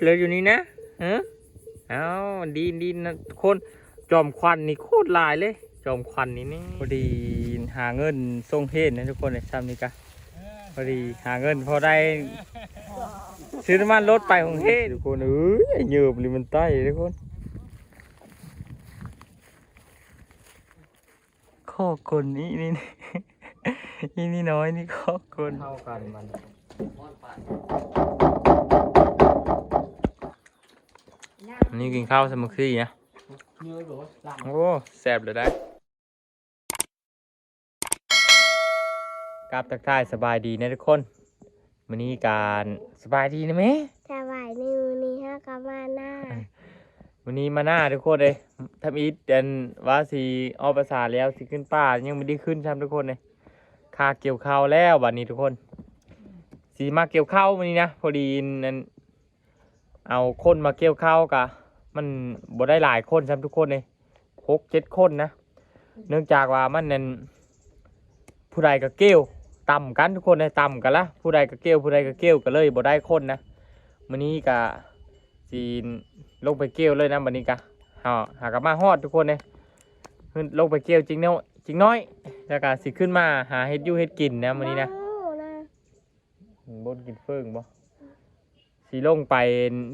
เหลืออยู่นี่นะฮะเอาดีดีนะคนจอมควันนี่โคตรหลายเลย จอมควันนี่นี่พอดีหาเงินส่งเฮดนะทุกคนเลยซ้ำนี่กะพอดีหาเงินพอได้ซื้อน้ำมันรถไปของเฮดทุกคนเอ้ยเหยือบลิมันใต้ทุกคนข้อคนนี้นี่นี่นี่น้อยนี่ข้อคนเท่ากันมัน นี่กินข้าวสมุกซี่นะโอ้แซ่บเลยได้กราบทักทายสบายดีนะทุกคนวันนี้การสบายดีนะแม่สบายนิวนี่ฮะกามาหน้าวันนี้มาหน้าทุกคนเลยทำอีทเดนว่าสีออกภาษาแล้วสิขึ้นป่ายังไม่ได้ขึ้นใช่ทุกคนเลยค่าเกี่ยวข้าวแล้วบัดนี้ทุกคนสีมาเกี่ยวข้าววันนี้นะพอดีนั้น เอาคนมาเกี่ยวข้าวกะมันบ่ได้หลายคนใช่ทุกคนเลยหกเจ็ดคนนะ เนื่องจากว่ามันนั้นผู้ใดก็เกี่ยวต่ำกันทุกคนเลยต่ำกันละผู้ใดก็เกี่ยวผู้ใดก็เกี่ยวก็เลยบ่ได้คนนะวันนี้กะสีลงไปเกี่ยวเลยนะวันนี้กะหาหากลับมาฮอดทุกคนเลยขึ้นลงไปเกี่ยวจริงเนาะจริงน้อยแล้วก็สิขึ้นมาหาเฮ็ดอยู่เฮ็ดกินนะวันนี้นะว้าวนะบนกินเฟิงบ่ สีลงไป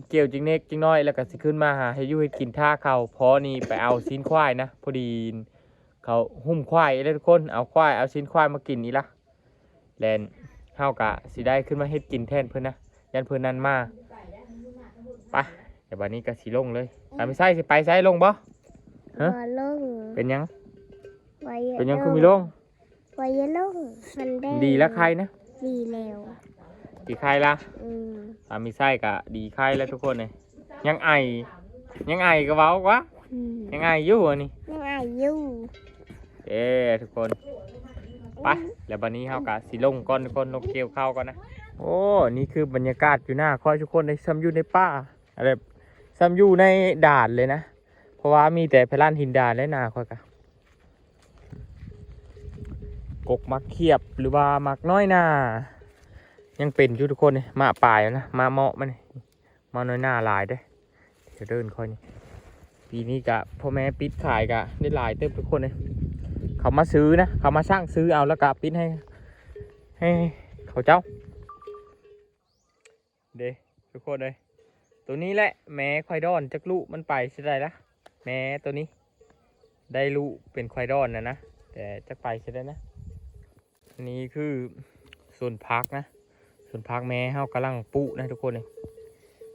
เกี่ยวจิงเน็กจิงน้อยแล้วก็สิขึ้นมาหาให้อยู่ให้กินท่าเขาพอนี่ไปเอาซีนควายนะพอดีเขาหุ้มควายแล้วทุกคนเอาควายเอาซีนควายมากินนี่ละแลนเฮากะสิได้ขึ้นมาเฮ็ดกินแทนเพิ่นนะยันเพิ่นนั้นมาไปเดี๋ยวบัดนี้ก็สิลงเลยตามไปใส่สิไปใส่ลงบ่ฮะบอลงเป็นหยังไว้เป็นหยังคือมีลงไว้ลงมันได้ดีแล้วใครนะดีแล้ว ดีใครละอืมตามมีไส้กะดีไข่แล้วทุกคนเลยยังไอ ยังไอก็เว้าวะอืมยังไออยู่อันนี้ยังอายุเอ้ทุกคน ไปแล้วบันนี้เฮากะสิลงก่อนทุกคนลงเกี่ยวข้าวก่อนนะ โอ้นี่คือบรรยากาศอยู่หน้าคอยทุกคนในซ้ำอยู่ในป่าอะไรซ้ำอยู่ในด่านเลยนะ เพราะว่ามีแต่พลานหินด่านและนาคอยกะกกมักเขียบหรือว่ามักน้อยหนา ยังเป็นอยู่ทุกคนเลยมาป่ายแล้วนะมาเหมาะมันนี่มาน้อยหน้าลายเด้เดี๋ยวเดินค่อยนี่ปีนี้กะพ่อแม่ปิดขายกะได้หลายเติมทุกคนเลยเขามาซื้อนะเขามาสร้างซื้อเอาแล้วกะปิดให้ ให้เขาเจ้าเด้ทุกคนเลยตัวนี้แหละแม่ควายดอนจักลูมันไปสิได้ละแม่ตัวนี้ ได้ลูเป็นควายดอนนะนะแต่จะไปสิได้นะอันนี้คือส่วนพักนะ ส่วนพักแม่เฮากำลังปุนะทุกคนเลย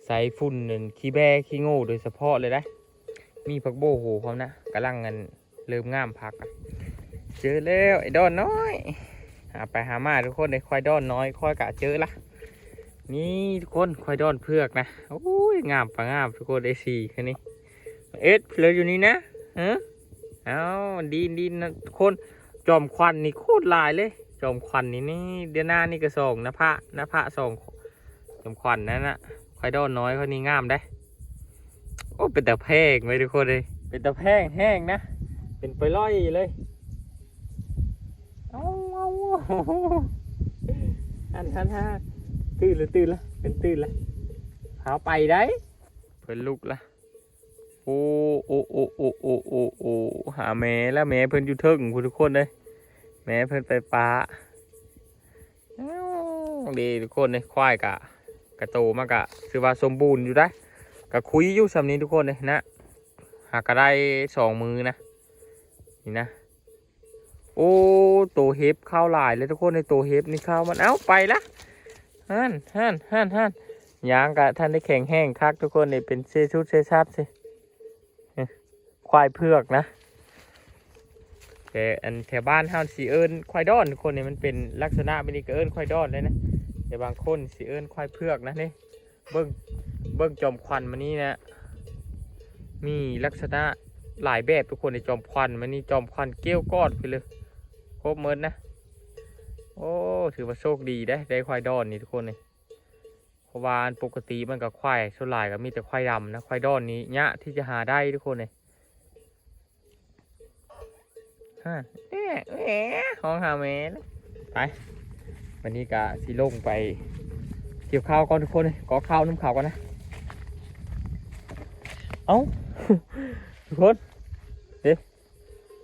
ใส่ฝุ่นนั่นขี้แบ้ขี้โง่โดยเฉพาะเลยได้มีผักโบโหเขานะกำลังกันเริ่มงามพัก เจอแล้วไอ้ดอนน้อยหาไปหามาทุกคนเลยควายดอนน้อยควายกะเจอละนี่ทุกคนควายดอนเพือกนะโอ้ยงามปะงามทุกคนไอ้สี่แค่นี้เอ็ดเหลืออยู่นี่นะฮะเอาดีดีนะทุกคนจอมควันนี่โคตรลายเลย จอมควันนี่นี่เดือนหน้านี่ก็ส่งนะพระนะพระส่งจอมควันนั่นนะควายดอนน้อยเขานี่งามได้ โอ้เป็นแต่แพงไว้ทุกคนเลย เป็นแต่แพงแห้งนะ เป็นไปร้อยเลยเอาเอาอันทันฮะตื่นละตื่นละเป็นตื่นละหาไปได้เพิ่นลุกละโอ้โอ้โอ้โอ้โอ้โอ้โอ้หาแม่แล้วแม่เพิ่นอยู่เทิงคุณทุกคนเลย แม่เพิ่นไปป้าดีทุกคนเลยควายกะกระโตมากกะคือว่าสมบูรณ์อยู่ได้ก็คุยอยู่สำนี้ทุกคนเลยนะหากก็ได้สองมือนะนี่นะโอ้ตัวเฮฟเข้าหลายเลยทุกคนในตัวเฮฟนี่เข้ามันเอ้าไปละฮั่นฮั่นฮั่นฮั่นยางกะท่านได้แข็งแห้งคักทุกคนนี่เป็นเซชุดเซชาบสิควายเผือกนะ แต่อันแถวบ้านเฮาสีเอิญควายดอนทุกคนนี่มันเป็นลักษณะไม่ดีกเอิญควายดอนเลยนะแต่บางคนสีเอิญควายเผือกนะนี่เบิ้งเบิ้งจอมควันมันนี่นะมีลักษณะหลายแบบทุกคนในจอมควันมันนี่จอมควันเกี้ยวกอดไปเลยครบเมินนะโอ้ถือว่าโชคดีได้ได้ควายดอนนี่ทุกคนเลยเพราะว่านปกติมันกับควายส่วนหลายก็มีแต่ควายดำนะควายดอนนี้ยะที่จะหาได้ทุกคนเลย ฮะเอ๊ะเอ๊ะห้องหาแม่นะไป วันนี้ก็สิลงไปเกี่ยวข้าวก่อนทุกคนเลยขอข้าวน้ำข้าวก่อนนะ เอ้า ทุกคน เด็ก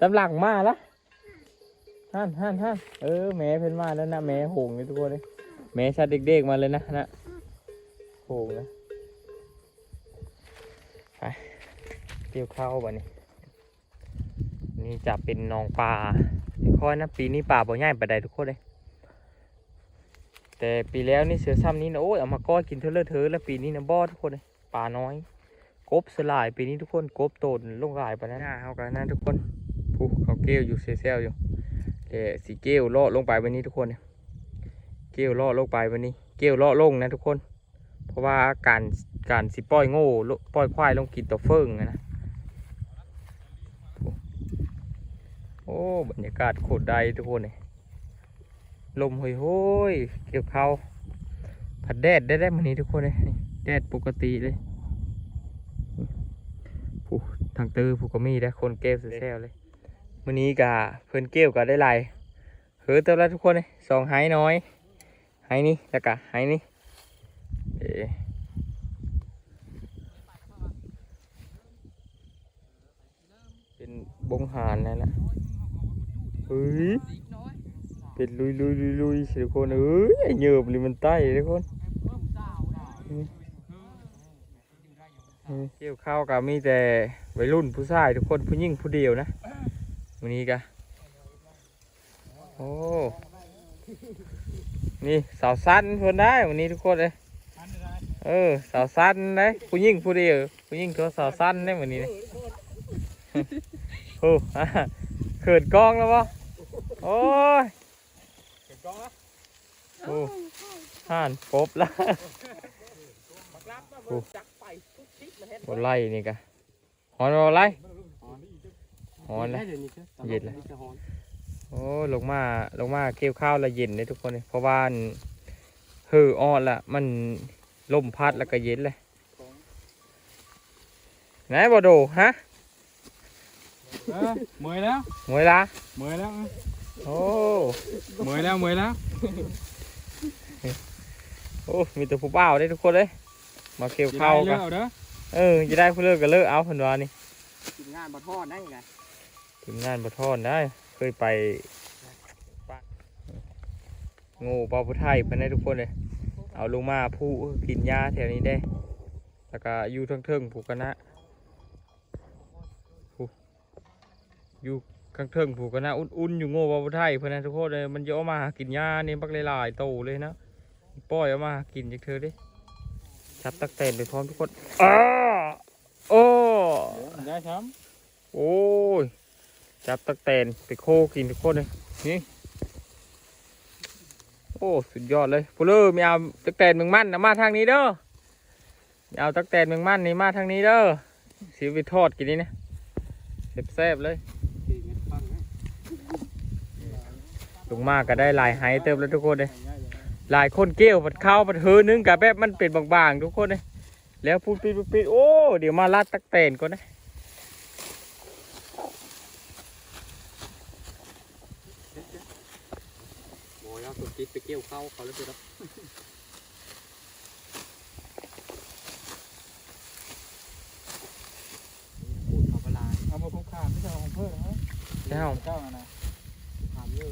ตำหลังมาละฮั่นฮั่นฮั่นเออแม่เพิ่นมาแล้วนะแม่โหงเลยทุกคนเลยแม่ชัดเด็กๆมาเลยนะนะโหงนะไปเกี่ยวข้าวบ่นี่ นี่จะเป็นหนองปลาค่อยนะปีนี้ป่าบ่ใหญ่ปาใดทุกคนเลย แต่ปีแล้วนี่เสือซ้ำนี้นะโอ้ยเอามาก้อยกินเทอเลอะเทอแล้วปีนี้นะบ่อทุกคนเลยปลาน้อย กบสลายปีนี้ทุกคนกบโตนลงหลายไปานนั้นเอากันนะทุกคนผู้เขาเกลียวอยู่เซลอยู่แต่สีเกลียวลาะลงไปวันนี้ทุกคนเนี่ยเกลียวลาะลงไปวันนี้ เกลียวลาะลงนะทุกคน เพราะว่าการการสิปล่อยโง่ปล่อยควายลงกินตัวเฟิงอะนะโอ้ บรรยากาศโคตรใดทุกคนเลยลมห่อยๆเกี่ยวเขาผัดแดดได้ได้มันนี้ทุกคนเลยแดดปกติเลยผู้ทางตือผู้ก็มีได้คนเก็บแซวๆเลยมื้อนี้กะเพิ่อนเก็บก็ได้หลายเฮ้อเติมแล้วทุกคนเลยสองไห้น้อยไห้นี้แล้วก็ไห้นี้เอ๊ะเป็นบงหานนั่นแหละ เฮ้ยเป็นลุยลุยลุยลุยสิทุกคนเอ้ยไอเหยือบเลยมันไต้ทุกคนเกี่ยวข้าวกับมีแต่วัยรุ่นผู้ชายทุกคนผู้หญิงผู้เดียวนะวันนี้กะโอ้นี่สาวสั้นเพิ่นได้วันนี้ทุกคนเลยเออสาวสั้นได้ผู้หญิงผู้เดียวผู้หญิงตัวสาวสั้นได้วันนี้เลยโอ้เขินกล้องแล้วปะ โอ้ยโอ้ห่านปบแล้วบนไล่นี่กะหอนบนไล่หอนเลยเย็นเลยโอ้ลงมาลงมาเกี่ยวข้าวและเย็นเลยทุกคนเลยเพราะว่าอันเฮืออ่อนละมันลมพัดแล้วก็เย็นเลยไหนบ่โดฮะเออเมื่อยแล้วมวยละเมื่อยแล้ว โอ้เมื่อยแล้วเมื่อยแล้ว โอ้ มีแต่ผู้เป้าได้ทุกคนเลย มาเกี่ยวข้าวสิได้กันเลิกเด้อเออจะได้ผู้เลิกก็เลิกเอาเพิ่นว่านี่กินงานบ่ทอดได้ไงทีมงานบ่ทอนได้ เคยไปงูปลาพุไทยเพิ่นได้ทุกคนเลย เอาลงมาผู้กินยาแถวนี้ได้ แล้วก็อยู่เทิงๆผูกกันนะผู้อยู่ ข้างเทิงผูกกันนะอุ่นๆอยู่โง่ปลาพุไทยเพิ่นนะทุกคนเลยมันเยอะมาหากินยานี่บักหลายๆโตเลยนะปล่อยเอามาหากินจากเธอดิชับตักแตนไปพร้อมทุกคนอ้าโอ้ได้ครับโอ้ยจับตักแตนไปโคกินทุกคนเลยนี่โอ้สุดยอดเลยพูเลอร์ไม่เอาตักแตนเมืองมั่นนะมาทางนี้เด้อไม่เอาตักแตนเมืองมั่นนี่มาทางนี้เด้อสิไปทอดกินนี่นะแซ่บๆเลย ลงมาก็ได้หลายไฮเติมแล้วทุกคนเลยหลายคนเกี้ยวผัดข้าวผัดเฮือนึงกับแบบมันเป็นบางๆทุกคนเลยแล้วพูดปิดพูดปิดโอ้เดี๋ยวมาลาดตักแตนก่อนนะโอ้ยเอาสุดจิตไปเกี่ยวเข้าเขาแล้วสิครับพูดเขาเวลาเอามาคุกคามไม่ใช่ของเพื่อนนะเจ้าเจ้าน่ะนะถามเยอะ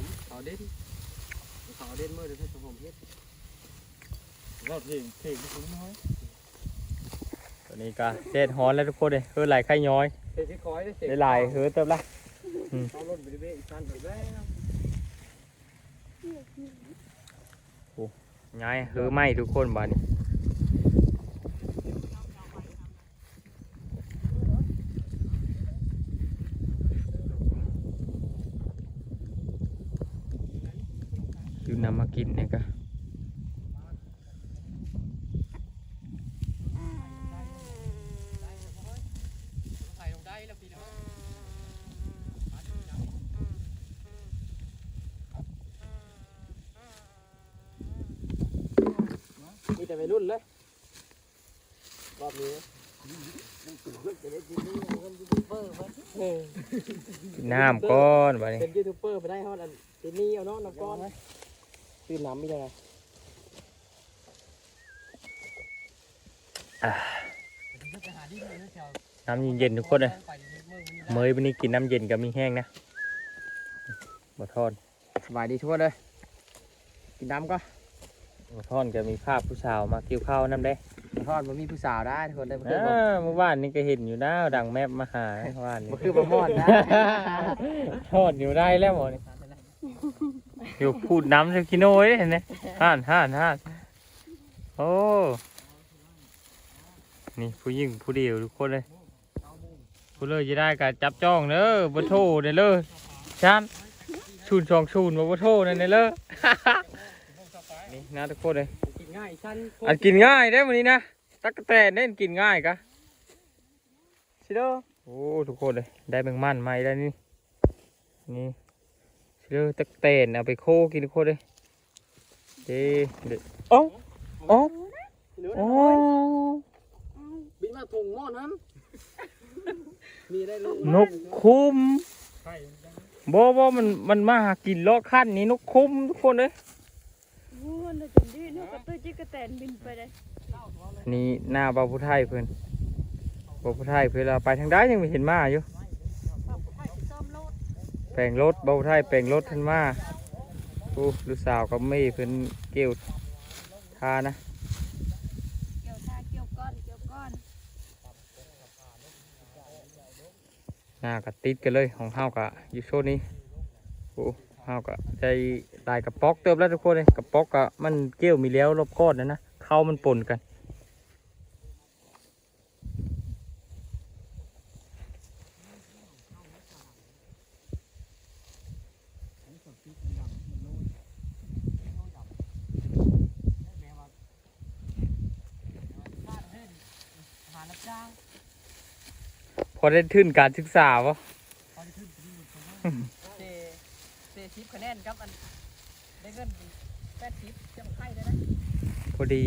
มเขาเด่นเขาเด่นเมื่อเดือนพฤษภาคมเฮ็ดเราเท่งเท่งที่สุดน้อยตอนนี้ก็เจ็ดฮอนแล้วทุกคนเลยเฮือหลายไข่ย้อยเสร็จที่คอยได้เสร็จได้หลายเฮือเติมละเขาลดบริเวณอีกสั้นไปแล้วย้ายเฮือไหมทุกคนบ้านนี้อยู่นำมา กินเนี่ยก็ใส่ลงได้แล้วพี่น้องมีแต่วัยรุ่นเลยรอบนี้กินน้ำก้อนบ้านนี้เป็นยูทูบเบอร์ไปได้ฮอดอันตินี่เอาเนาะน้ำก้อน ซื้อน้ำไม่ได้ไงอ่าน้ำเย็นๆทุกคนเลยเมยวันนี้กินน้ำเย็นกับมีแห้งนะบ่ทอนสบายดีทุกคนเลยกินน้ำก็บ่ทอนก็มีภาพผู้สาวมาเกี่ยวข้าวน้ำได้ทอดมันมีผู้สาวได้ทุกคนได้บ่เอคือบ่อเมื่อวานนี้ก็เห็นอยู่นะดังแมปมาหาเมื่อวานนี้บ่คือบ่มอดนะทอดอยู่ได้แล้วหมอนี่ อยู่พูดน้ำสกิโน่เห็นไหมห่านห่านห่านโอ้นี่ผู้หญิงผู้เดียวทุกคนเลยผู้เลยจะได้การจับจ้องเนอะบ่โทเด้อเลยชันชูนสองชูนบ่บ่โทนั่นเด้อเลยนี่นะทุกคนเลยกินง่ายชั้นอันกินง่ายได้อวันนี้นะตักกะแตนเน่นกินง่ายกะชิโดโอ้ทุกคนเลยได้แมงมันมาอีกแล้วนี่ นี่ชิโดตักกะแตนเอาไปโคกินทุกคนเลยเด้เด็ดโอ้โอ้โอ้บินมาถุงหม้อน้ำมีได้ลูกนกคุ้มบ่บ่มันมันมาหากินเลาะขั้นนี่นกคุ้มทุกคนเลยวู้นจะดีนกกระตุ้ยจิกกระแตนบินไปเลยอันนี้หน้าบาวผู้ไทยเพิ่นบาวผู้ไทยเพิ่นเราไปทางใดยังไม่เห็นมาอยู่ซ่อมรถ แปลงรถเบาไทยแปลงรถทันมาโอ้ลูกสาวกับไม่เพิ่นเกี่ยวทานะเกี่ยวท่าเกี่ยวก้อนเกี่ยวก้อนหน้าก็ติดกันเลยของเฮากะอยู่โซนนี้โอ้เฮากะใจลายกระป๊อกเติบแล้วทุกคนเลยกระป๊อกกะมันเกี่ยวมีแล้วรอบก้อนนะนะเข้ามันปนกัน อได้ทึนการศึกษาวะเซเซชิปคะแนนครับอันได้เงินแปดชิปจังไข่ได้นะพอดี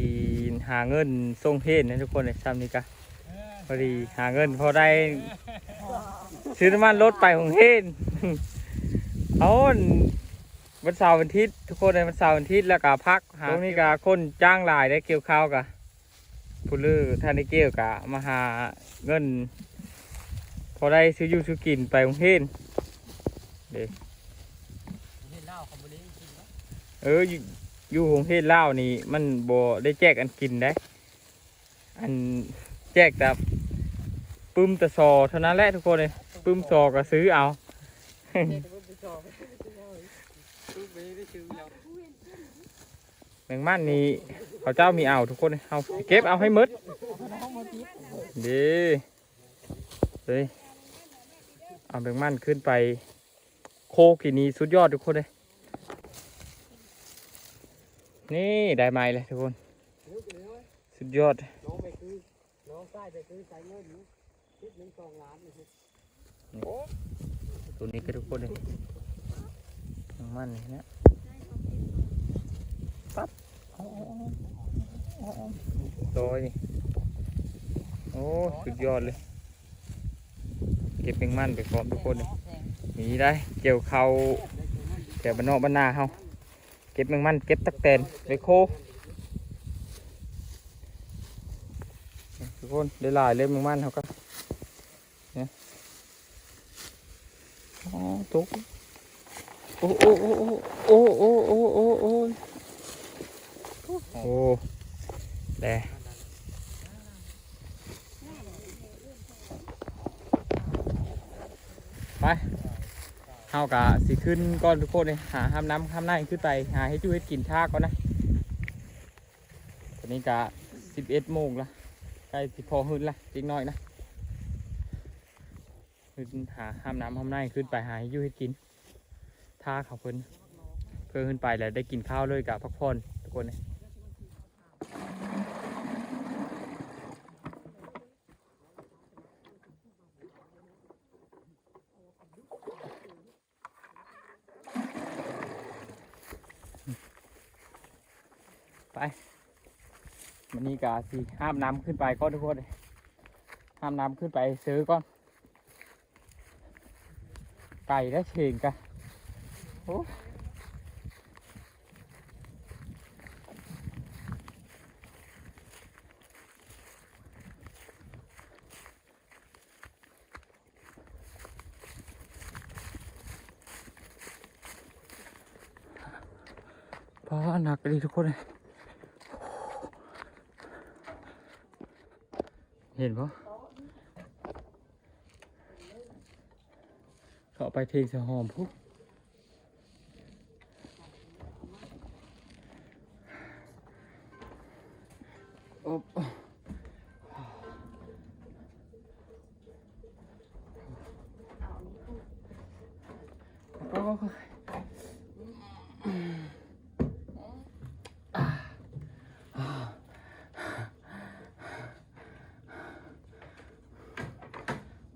หาเงินส่งเพศนะทุกคนเลยซ้ำนี้กะพอดีหาเงินพอได้ ซื้อน้ำมันรถไปของเฮนเอาวันเสาร์วันอาทิตย์ทุกคนในวันเสาร์วันอาทิตย์แล้วก็พักหาตรงนี้ก็คนจ้างหลายได้เกี่ยวข้าวกะผู้ลือท่านได้เกี่ยวกะมาหาเงิน พอได้ซื้ออยู่ซื้อกินไปของเฮนเห็นเหล้าของบริกินเนาะเอออยู่อยู่ของเฮนเล่าวนี่มันบ่ได้แจกอันกินได้ อันแจกแต่ปึ้มแตะซอเท่านั้นแหละทุกคนเลยปึ้มซอก็ซื้อเอาเด็กก็ไปจอบซื้อไปได้ซื้อแล้วแมงมันนี่เขาเจ้ามีเอาทุกคนเลยเอาเก็บเอาให้หมดดีเฮ้ย เอาแมงมันขึ้นไป โคกินีสุดยอดทุกคนเลย นี่ได้ไม้เลยทุกคน สุดยอด น้องไปคือน้องใต้ไปซื้อใส่เงินคิดหนึ่งสองล้านเลยตัวนี้ก็ทุกคนเลยแมงมันนี่นะปั๊บอ๋ออ๋ออ๋อตัวนี่โอ้สุดยอดเลย เก็บแมงมันไปพร้อมทุกคนหนีได้เกี่ยวเขาแถวบ้านนอกบ้านนาเฮาเก็บแมงมันเก็บตักแตนไปโคทุกคนได้หลายเลยแมงมันเขาก็เนี่ยอ๋อตุกโอ้โอ้โอ้โอ้โอ้โอ้โอ้โอ้โอ้แด ไปเฮากะสิ ขึ้นก่อนทุกคนเลยหาห้ามน้ำห้ามหน้าขึ้นไป หาให้จุ้ยกินทาก่อนนะตอนนี้กะสิบเอ็ดโมงละใกล้สิพอหืนละจิกหน่อยนะขึ้นหาห้ามน้ำห้ามหน้าขึ้นไปหาให้จุ้ยกินท่าเขาเพิ่นเพื่อขึ้นไปแล้วได้กินข้าวเลยกะพักผ่อนทุกคนเลย กาสีห้ามน้ำขึ้นไปก็ทุกคนห้ามน้ำขึ้นไปซื้อก้อนไก่และเชงกันโอ้พาหนักเลยทุกคนเลย เห็นปะเขาไปเทงสะหอมพุก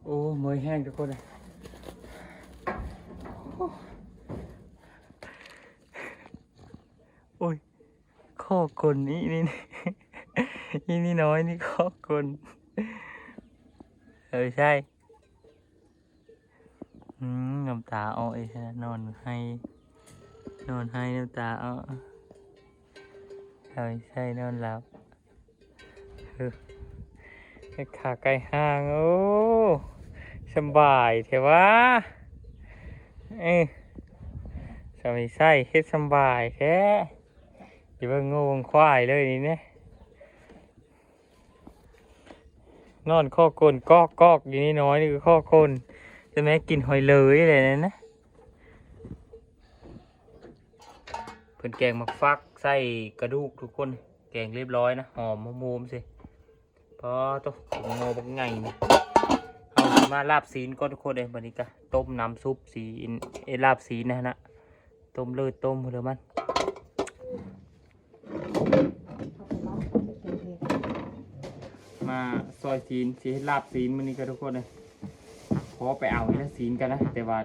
โอ้เมยแห้งทุกคนเลยโอ้ย ข้อกลนี่นี่นี่นี่น้อยนี่ข้อกลเออใช่อืมน้ำตาอ้อยนอนให้ นอนให้น้ำตาอ้อเออใช่นอนหลับเออขาไก่ห่างโอ้ สบายเถอะวะเอ้ยสามีใส่เฮ็ดสบายแท้อย่าเพิ่งงงควายเลยนี่เนี่ยนอนข้อกลนกอกกอกอยู่นี่น้อยนี่คือข้อกลนจะแม่กินหอยเลยเลยนะนะเพิ่นแกงมักฟักใส่กระดูกทุกคนแกงเรียบร้อยนะหอมมูมๆสิพอต้องงอบักไงนี่ มาลาบซีนก็ทุกคนเลยบันนี้ก็ต้มน้ำซุปสีเอลาบซีนนะฮะต้มเลือดต้มเรือมันมาซอยซีนสีลาบซีนมันนี้ก็ทุกคนเลยขอไปเอาให้ละซีนกันนะแต่ว่า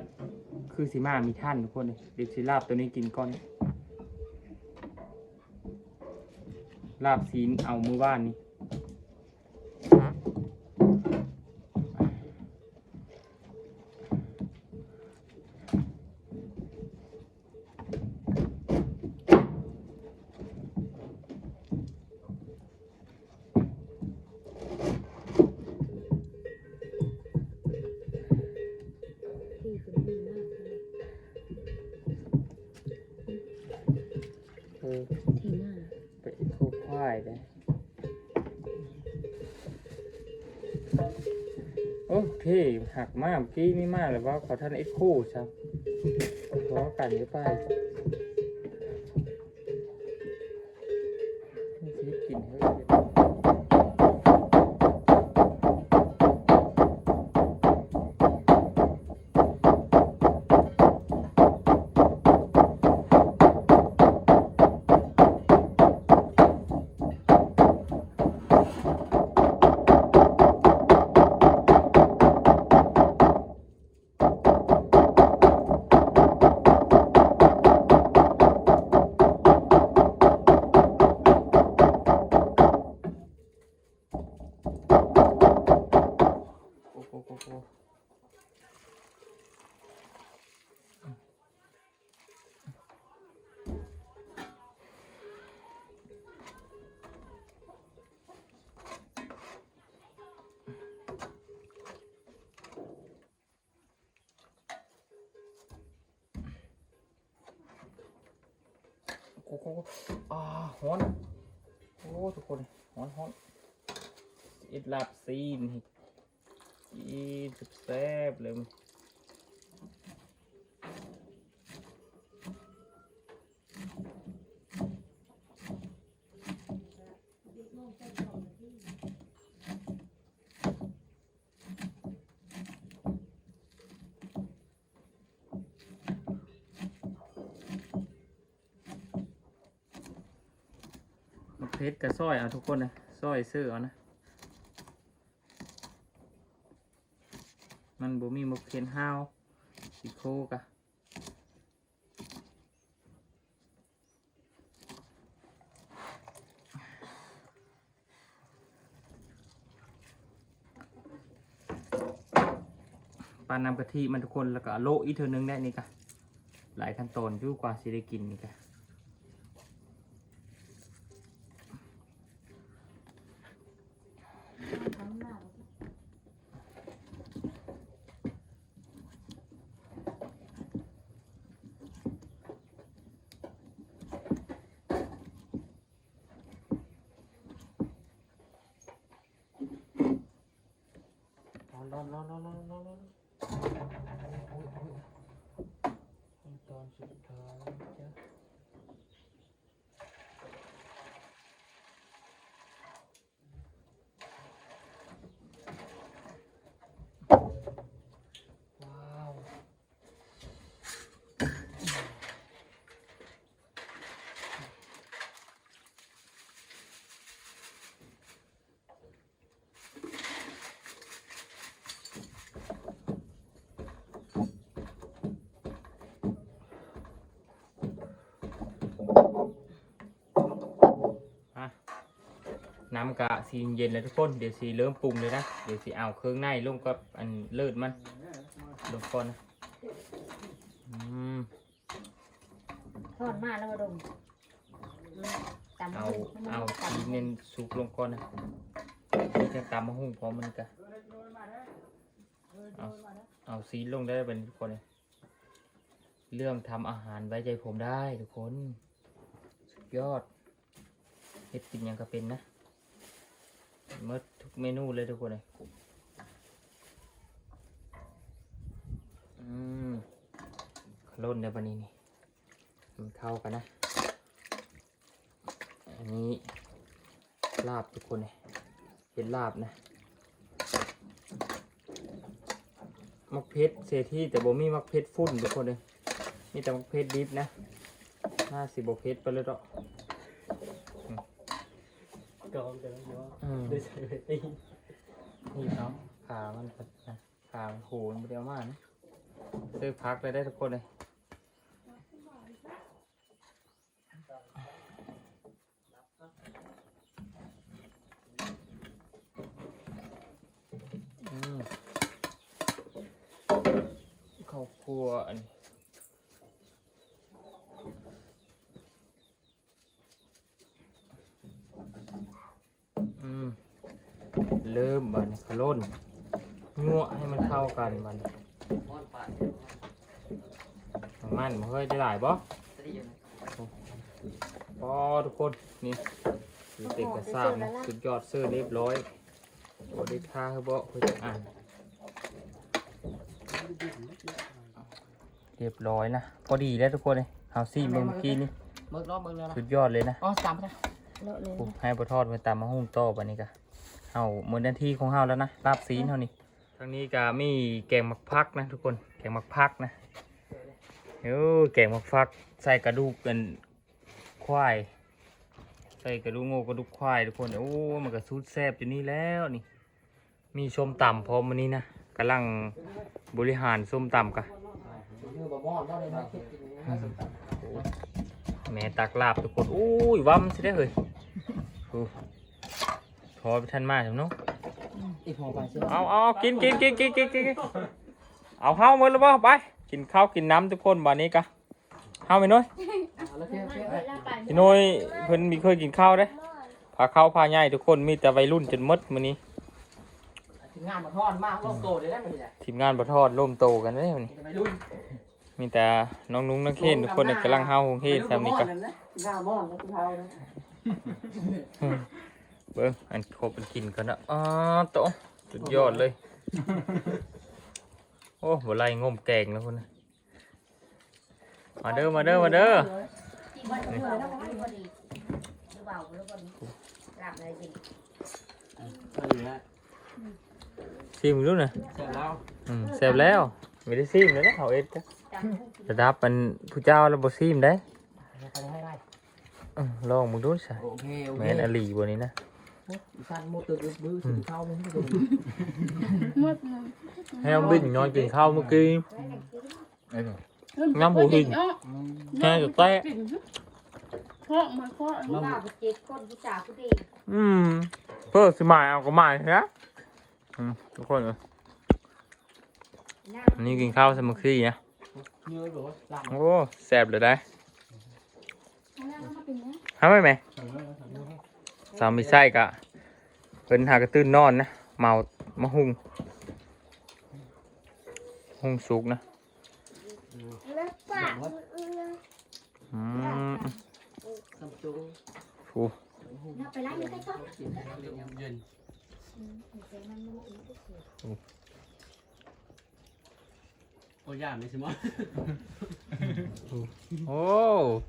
คือสีมามีท่านทุกคนเลยเดี๋ยวสีลาบตัวนี้กินก่อนลาบซีนเอามือบ้านนี่ ควายเลยโอ้เท่หักมากเมื่อกี้นี่มากเลยว่าขอท่านเอ็กโคครับขอกันหรือไปนี่ ลาบซีนอีสุดแซ่บเลยมึงมะเพชรกับสร้อยเอาทุกคนนะสร้อยเสื้อเอานะ มันบ่มีมก เขียนห้าวสีโคกะปานนำกะทิมันทุกคนแล้วก็โลอีเทอนึงได้นี่กะหลายขั้นตอนยู่กว่าสิได้กินนี่กะ นอนนอนนอนนอนนอนนอนตอนสุดท้ายจ้ะ น้ำกะสีเย็นแล้วทุกคนเดี๋ยวสีเริ่มปรุงเลยนะเดี๋ยวสีเอาเครื่องในลงกับอันเลิศมันลงก่อนนะอืมทอดมาแล้วมาดมตำเอาให้มันเอาตำสีเน้นสุกลงก่อนนะนี่จะตำมะฮุ่งพร้อมมันกะเอาเอาสีลงได้เป็นทุกคนเลยเรื่องทำอาหารไว้ใจผมได้ทุกคน สุดยอดเฮ็ดกินหยังก็เป็นนะเมื่อทุกเมนูเลยทุกคนเลยอืมขล่นในบันนี้นี่มันเข้ากันนะ อันนี้ลาบทุกคนเลยเป็นลาบนะมักเพชรเศรษฐีแต่บ่มีมักเพชรฝุ่นทุกคนเลยมีแต่มักเพชรดิบนะห้าสิบบเพชรไปเลยดอก กองแต่ละเนาะอืมได้ใส่ไปตีนี่เนาะขามันก็นะขามันโหนเดียวมากนะซื้อพักเลยได้ทุกคนเลยอืมข้าวคั่วอันนี้ เริ่มบัดนขล่นงัวให้มันเข้ากันบัดนมอนปาดของมันบ่เฮ้ยได้หลายบ่ตรีอยู่นะพอทุกคนนี่คือเต็มกระซ่าบนะสุดยอดเสื้อเรียบร้อยโอ้ได้ท่าเขาบ่เพื่อจะอ่านเรียบร้อยนะพอดีแล้วทุกคนเลยเฮาซี่เมื่อกี้นี่เบิกรอบเบิกเลยนะสุดยอดเลยนะอ๋อจำไปนะ เลอะเลยโอ้ให้บทอดไปตามมาหุ้งโตอบันนี้กะเฮาเหมือนหน้าที่ของเฮาแล้วนะลาบซีนเท่านี้ทางนี้ก็มีแกงมักพักนะทุกคนแกงมักพักนะเออแกงมักฟักใส่กระดูกกันควายใส่กระดูกโง่กระดูกควายทุกคนโอ้มันก็สุดแซ่บอยู่นี่แล้วนี่ มีส้มตำพร้อมวันนี้นะกำลังบริหารส้มตำกะคือบะมอน แม่ตักลาบทุกคนอุ้ยวัมสิได้อเลยโอ้พอไปทันมาถึงเนาะำอีกหัวไปเชื่อเอาเอาเอากินกินกินกินกินกินกินเอาข้าวหมดแล้วป่ไป กินข้าวกินน้ำทุกคนบ้านนี้กะข้าวไปหน้อยแล้วเชื่อเชื่อพี่น้อยเพิ่นมีเคยกินข้าวได้อพาข้าวพาใหญ่ทุกคนมีแต่วัยรุ่นจนหมดมื้อนี้ถึงงานมาทอดมากลงโตเลยได้ไหมเนี่ยทีมงานบ่ทอดร่มโตกันเด้อมื้อนี้จะไปรุ่น มีแต่น้องนุ้งน้องเคนทุกคนน่ะกำลังเฮาหงเฮซำนี้กะหน้ามอนแล้วคุณเท้านะเบิ่งอันครบอันกินกันนะอ๋อโตะสุดยอดเลย โอ้บ่ไล่งมแกงแล้วคนน่ะมาเด้อมาเด้อมาเด้อที่บ้านเพื่อนแล้วก็พอดีหรือเปล่าแล้วก็หลับเลยจริงซิมรู้นะเสร็จแล้วอืมแซ่บแล้วไม่ได้ซิมเลยนะเขาเอ็ดจ้ะจำ ระดับมันผู้เจ้าแล้วบ่ซิมได้ไปให้ได้อืมลองมึงดูสิโอเคโอเคแม่นอลีบ่นี้นะสั้นหมดตัวบื้อสุดเท้ามึงก็ตัวหมดเลยให้น้องบิ้นนอนกินข้าวเมื่อกี้น้ำหูหินแค่จะแตะเพราะมาเพราะผู้สาวผู้เจ็ดคนผู้สาวผู้ดีอืมเพิ่มสิหมายเอาก็หมายนะอืมทุกคนเลยนั่งอันนี้กินข้าวสมัครีนะ เยอะหรอหลังโอ้แซ่บเลยได้ทำไหมแม่สามไม่ใช่กะเป็นหากระตื้นนอนนะเมามะฮุงฮุงสุกนะแล้วปะอืมซัมซุงฟู นั่งไปไล่ยังไงก็เย็นอ้ย่านนี่สิมอโอ้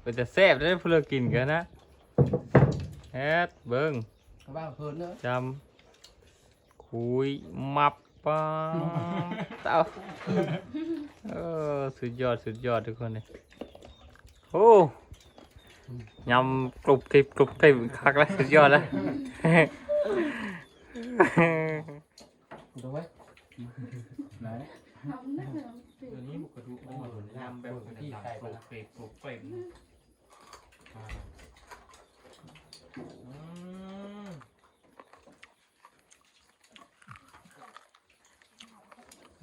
เป็นแต่แซ่บได้เพื่อกินกันนะแอดเบิ้งเขาว่าเพิ่นเนอะจำคุยมับป้าเต้าเออสุดยอดสุดยอดทุกคนเลยโอ้ยำกรุบกริบกรุบกริบคักแล้วสุดยอดแล้วดูไว้ ไหนทำไม่ถึงสิตัวนี้หมูกระดูกมันหมดยำแบบที่ไก่ปลุกเปกปลุกเปก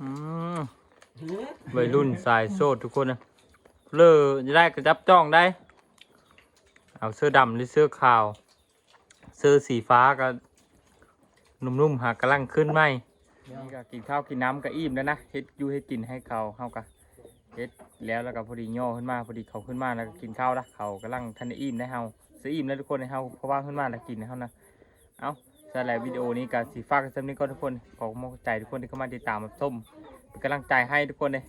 อืมวัยรุ่นสายโซดทุกคนนะเลอจะได้กระจับจ้องได้ เอาเสื้อดำหรือเสื้อขาว เสื้อสีฟ้าก็นุ่มๆหากกำลังขึ้นไหม นี่ก็กินข้าวกินน้ำก็อิ่มแล้วนะเฮ็ดอยูเฮ็ดกินให้เขาเฮากะเฮ็ดแล้วแล้วก็พอดีย่อขึ้นมาพอดีเขาขึ้นมาแล้วก็กินข้าวละเขากำลังทันได้อิ่มในเฮาสิอิ่มแล้วทุกคนในเฮาเพราะว่าขึ้นมาแล้วกินในเฮานะเอาสำหรับวิดีโอนี้ก็สีฟ้ากกันสำนี้ก็ทุกคนขอขอบใจทุกคนที่เข้ามาติดตามรับชมเป็นกำลังใจให้ทุกคนเลย